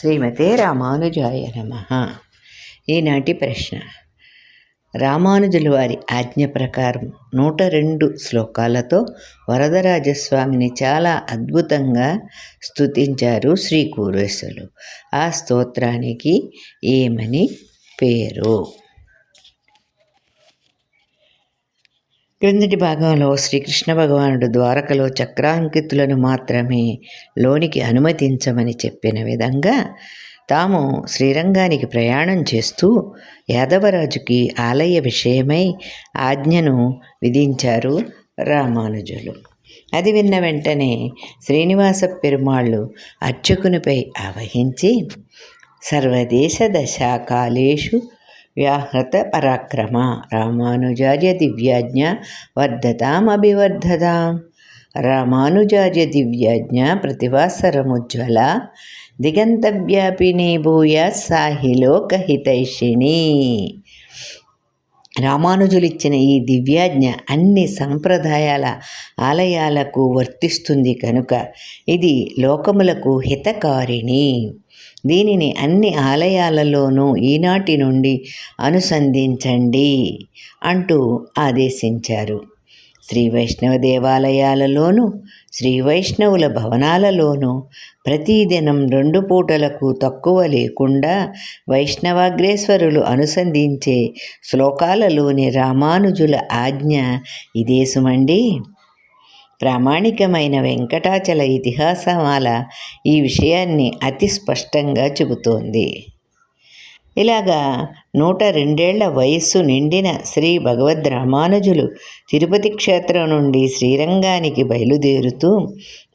శ్రీమతే రామానుజాయ నమ. ఈనాటి ప్రశ్న. రామానుజుల వారి ఆజ్ఞ ప్రకారం నూట రెండు శ్లోకాలతో వరదరాజస్వామిని చాలా అద్భుతంగా స్తుతించారు శ్రీ కూరేశులు ఆ స్తోత్రానికి ఏమని పేరు? క్రిందటి భాగంలో శ్రీకృష్ణ భగవానుడు ద్వారకలో చక్రాంకితులను మాత్రమే లోనికి అనుమతించమని చెప్పిన విధంగా తాము శ్రీరంగానికి ప్రయాణం చేస్తూ యాదవరాజుకి ఆలయ విషయమై ఆజ్ఞను విధించారు రామానుజులు. అది విన్న వెంటనే శ్రీనివాస పెరుమాళ్ళు అర్చకునిపై ఆవహించి సర్వదేశ దశాకాలేషు వ్యాహృత పరాక్రమ రామానుజార్య దివ్యాజ్ఞ వర్ధతామభివర్ధతాం. రామానుజార్య దివ్యాజ్ఞ ప్రతివాసరముజ్వల. దిగంతవ్యాపిని భూయ సాహిలోకహితైషిణి రామానుజులిచ్చిన ఈ దివ్యాజ్ఞ అన్ని సంప్రదాయాల ఆలయాలకు వర్తిస్తుంది కనుక ఇది లోకములకు హితకారిణి. దీనిని అన్ని ఆలయాలలోనూ ఈనాటి నుండి అనుసంధించండి అంటూ ఆదేశించారు. శ్రీ వైష్ణవ దేవాలయాలలోనూ శ్రీ వైష్ణవుల భవనాలలోనూ ప్రతిదినం రెండు పూటలకు తక్కువ లేకుండా వైష్ణవాగ్రేశ్వరులు అనుసంధించే శ్లోకాలలోని రామానుజుల ఆజ్ఞ ఇదే సుమండి. ప్రామాణికమైన వెంకటాచల ఇతిహాసమాల ఈ విషయాన్ని అతి స్పష్టంగా చెబుతోంది. ఇలాగా నూట రెండేళ్ళ వయస్సు నిండిన శ్రీ భగవద్ రామానుజులు తిరుపతి క్షేత్రం నుండి శ్రీరంగానికి బయలుదేరుతూ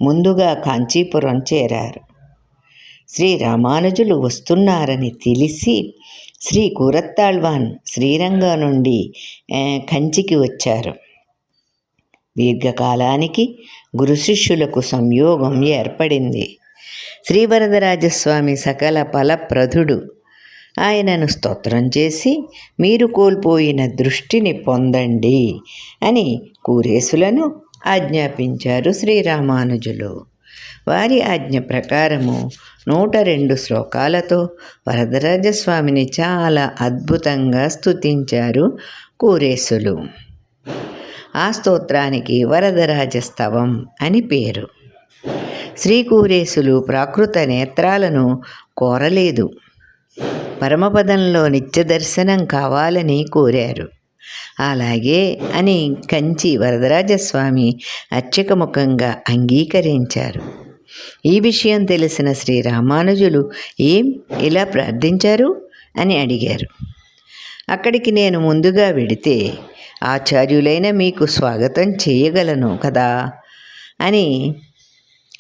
ముందుగా కాంచీపురం చేరారు. శ్రీ రామానుజులు వస్తున్నారని తెలిసి శ్రీ కూరత్తాళ్వాన్ శ్రీరంగం నుండి కంచికి వచ్చారు. దీర్ఘకాలానికి గురు శిష్యులకు సంయోగం ఏర్పడింది. శ్రీవరదరాజస్వామి సకల ఫలప్రదుడు. ఆయనను స్తోత్రం చేసి మీరు కోల్పోయిన దృష్టిని పొందండి అని కూరేసులను ఆజ్ఞాపించారు శ్రీరామానుజులు. వారి ఆజ్ఞ ప్రకారము నూట రెండు శ్లోకాలతో వరదరాజస్వామిని చాలా అద్భుతంగా స్తుతించారు కూరేసులు. ఆ స్తోత్రానికి వరదరాజస్తవం అని పేరు. శ్రీకూరేశులు ప్రాకృత నేత్రాలను కోరలేదు. పరమపదంలో నిత్య దర్శనం కావాలని కోరారు. అలాగే అని కంచి వరదరాజస్వామి అర్చకముఖంగా అంగీకరించారు. ఈ విషయం తెలిసిన శ్రీ రామానుజులు ఏం ఇలా ప్రార్థించారు? అని అడిగారు. అక్కడికి నేను ముందుగా వెడితే ఆచార్యులైన మీకు స్వాగతం చేయగలను కదా అని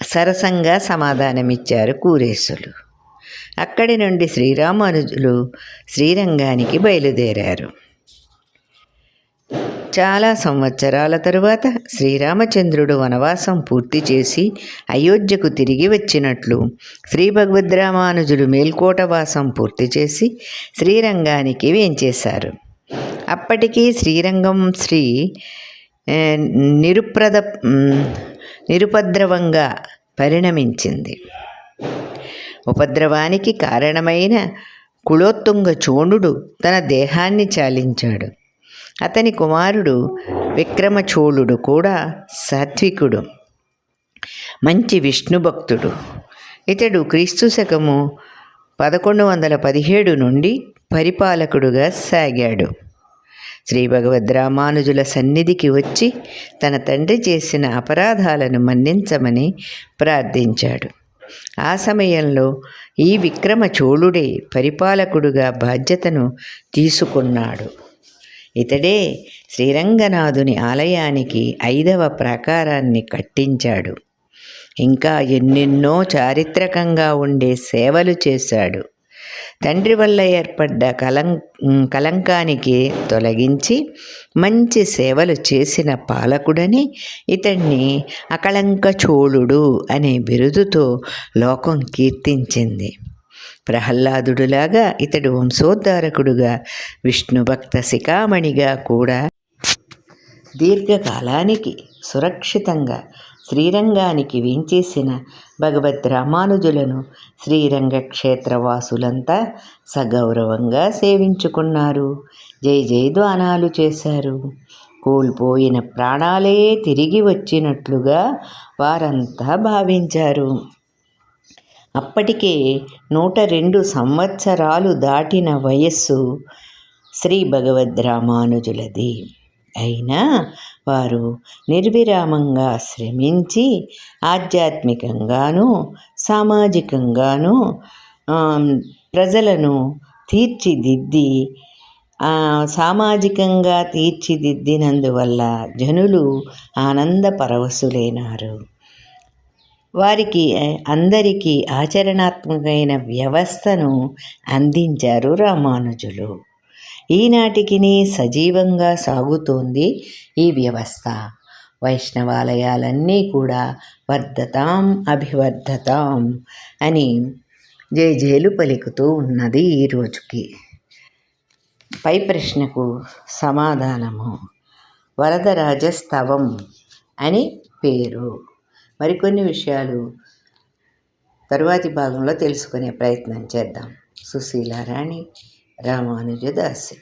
సరసంగా సమాధానమిచ్చారు కూరేశులు. అక్కడి నుండి శ్రీరామానుజులు శ్రీరంగానికి బయలుదేరారు. చాలా సంవత్సరాల తరువాత శ్రీరామచంద్రుడు వనవాసం పూర్తి చేసి అయోధ్యకు తిరిగి వచ్చినట్లు శ్రీ భగవద్రామానుజులు మేల్కోటవాసం పూర్తి చేసి శ్రీరంగానికి వేంచేశారు. అప్పటికీ శ్రీరంగం శ్రీ నిరుప్రద నిరుపద్రవంగా పరిణమించింది. ఉపద్రవానికి కారణమైన కులోత్తుంగ చోణుడు తన దేహాన్ని చాలించాడు. అతని కుమారుడు విక్రమచోళుడు కూడా సాత్వికుడు మంచి విష్ణు భక్తుడు. ఇతడు క్రీస్తు శకము పదకొండు వందల పదిహేడు నుండి పరిపాలకుడుగా సాగాడు. శ్రీ భగవద్రామానుజుల సన్నిధికి వచ్చి తన తండ్రి చేసిన అపరాధాలను మన్నించమని ప్రార్థించాడు. ఆ సమయంలో ఈ విక్రమ చోళుడే పరిపాలకుడుగా బాధ్యతను తీసుకున్నాడు. ఇతడే శ్రీరంగనాథుని ఆలయానికి ఐదవ ప్రాకారాన్ని కట్టించాడు. ఇంకా ఎన్నెన్నో చారిత్రకంగా ఉండే సేవలు చేశాడు. తండ్రి వల్ల ఏర్పడ్డ కలం కలంకానికి తొలగించి మంచి సేవలు చేసిన పాలకుడని ఇతన్ని అకళంక చోళుడు అనే బిరుదుతో లోకం కీర్తించింది. ప్రహ్లాదుడులాగా ఇతడు వంశోద్ధారకుడుగా విష్ణుభక్త శిఖామణిగా కూడా దీర్ఘకాలానికి సురక్షితంగా శ్రీరంగానికి వేంచేసిన భగవద్ రామానుజులను శ్రీరంగ క్షేత్రవాసులంతా సగౌరవంగా సేవించుకున్నారు. జై జయధ్వానాలు చేశారు. కోల్పోయిన ప్రాణాలే తిరిగి వచ్చినట్లుగా వారంతా భావించారు. అప్పటికే నూట రెండు సంవత్సరాలు దాటిన వయస్సు శ్రీ భగవద్ రామానుజులది. అయినా వారు నిర్విరామంగా శ్రమించి ఆధ్యాత్మికంగాను సామాజికంగాను ప్రజలను తీర్చిదిద్ది సామాజికంగా తీర్చిదిద్దినందువల్ల జనులు ఆనంద పరవశులైనారు. వారికి అందరికీ ఆచరణాత్మకమైన వ్యవస్థను అందించారు రామానుజులు. ఈనాటికి సజీవంగా సాగుతోంది ఈ వ్యవస్థ. వైష్ణవాలయాలన్నీ కూడా వర్ధతాం అభివర్ధతాం అని జేజేలు పలుకుతూ ఉన్నది ఈ రోజుకి. పై ప్రశ్నకు సమాధానము. వరదరాజస్తవం అని పేరు. మరికొన్ని విషయాలు తరువాతి భాగంలో తెలుసుకునే ప్రయత్నం చేద్దాం. Sushila Rani Rahmani Cedası.